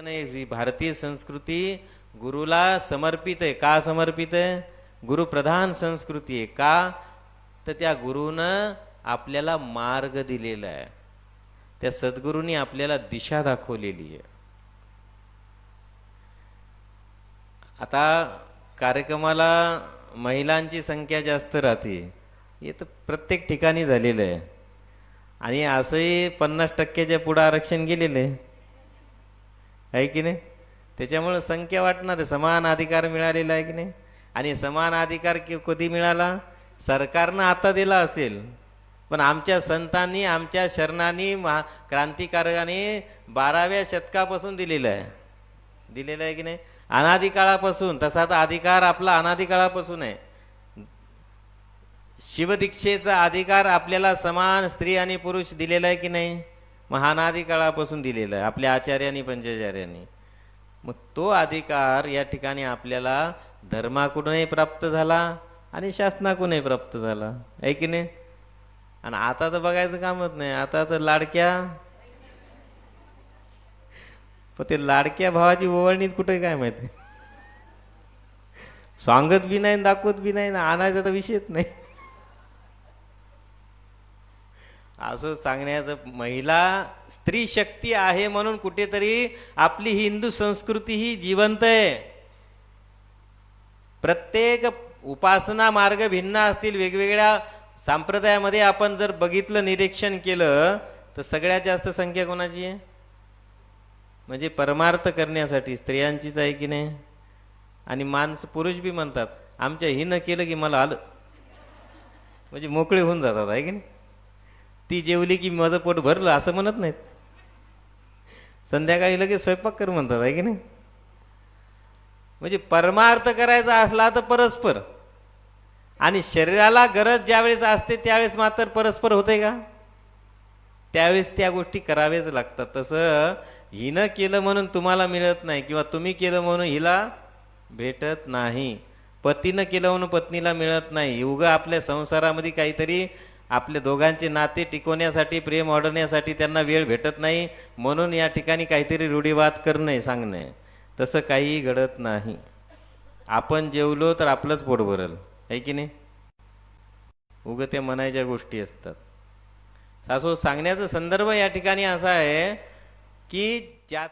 नाही ही भारतीय संस्कृती गुरुला समर्पित आहे. का समर्पित आहे? गुरुप्रधान संस्कृती आहे. का? तर त्या गुरुनं आपल्याला मार्ग दिलेला आहे. त्या सद्गुरूंनी आपल्याला दिशा दाखवलेली आहे. आता कार्यक्रमाला महिलांची संख्या जास्त राहते. हे तर प्रत्येक ठिकाणी झालेलं आहे. आणि असंही पन्नास टक्क्याच्या पुढं आरक्षण गेलेलं आहे. आहे की नाही? त्याच्यामुळं संख्या वाटणार समान अधिकार मिळालेला आहे की नाही? आणि समान अधिकार कि- कधी मिळाला सरकारनं आता दिला असेल। पण आमच्या संतांनी आमच्या शरणांनी महा क्रांतिकारकाने बाराव्या शतकापासून दिलेलं आहे. दिलेलं आहे की नाही? अनाधिकाळापासून तसा तर अधिकार आपला अनादिकाळापासून आहे. शिवदीक्षेचा अधिकार आपल्याला समान स्त्री आणि पुरुष दिलेला आहे की नाही? मग हा अनादी काळापासून दिलेला आहे. आपल्या आचार्यांनी पंचाचार्यांनी. मग तो अधिकार या ठिकाणी आपल्याला धर्माकडूनही प्राप्त झाला आणि शासनाकडूनही प्राप्त झाला. आहे की नाही? आणि आता तर बघायचं कामच नाही. आता तर लाडक्या. पण ते लाडक्या भावाची ओवळणीत कुठे काय माहिती? सांगत बी नाही दाखवत बी नाही ना आणायचा तर विषयच नाही. असं सांगण्याचं महिला स्त्री शक्ती आहे म्हणून कुठेतरी आपली हिंदू संस्कृती ही जिवंत आहे. प्रत्येक उपासना मार्ग भिन्न असतील वेगवेगळ्या संप्रदायामध्ये आपण जर बघितलं निरीक्षण केलं तर सगळ्यात जास्त संख्या कोणाची आहे? म्हणजे परमार्थ करण्यासाठी स्त्रियांचीच आहे की नाही? आणि माणसं पुरुष बी म्हणतात आमच्या हिनं केलं की मला आलं. म्हणजे मोकळे होऊन जातात आहे की नाही? ती जेवली की माझं पोट भरलं असं म्हणत नाहीत. संध्याकाळी लगेच स्वयंपाक कर म्हणतात आहे की नाही? म्हणजे परमार्थ करायचा असला तर परस्पर. आणि शरीराला गरज ज्यावेळेस असते त्यावेळेस मात्र परस्पर होते का? त्यावेळेस त्या गोष्टी कराव्याच लागतात. तसं हिनं केलं म्हणून तुम्हाला मिळत नाही किंवा तुम्ही केलं म्हणून हिला भेटत नाही. पतीनं केलं म्हणून पत्नीला मिळत नाही. उगा आपल्या संसारामध्ये काहीतरी आपल्या दोघांचे नाते टिकवण्यासाठी प्रेम वाढवण्यासाठी त्यांना वेळ भेटत नाही. म्हणून या ठिकाणी काहीतरी रूढीवाद करणं सांगणं तसं काहीही घडत नाही. आपण जेवलो तर आपलंच पोट भरल आहे की नाही? उगं ते म्हणायच्या गोष्टी असतात. सासू सांगण्याचा संदर्भ या ठिकाणी असा आहे की ज्या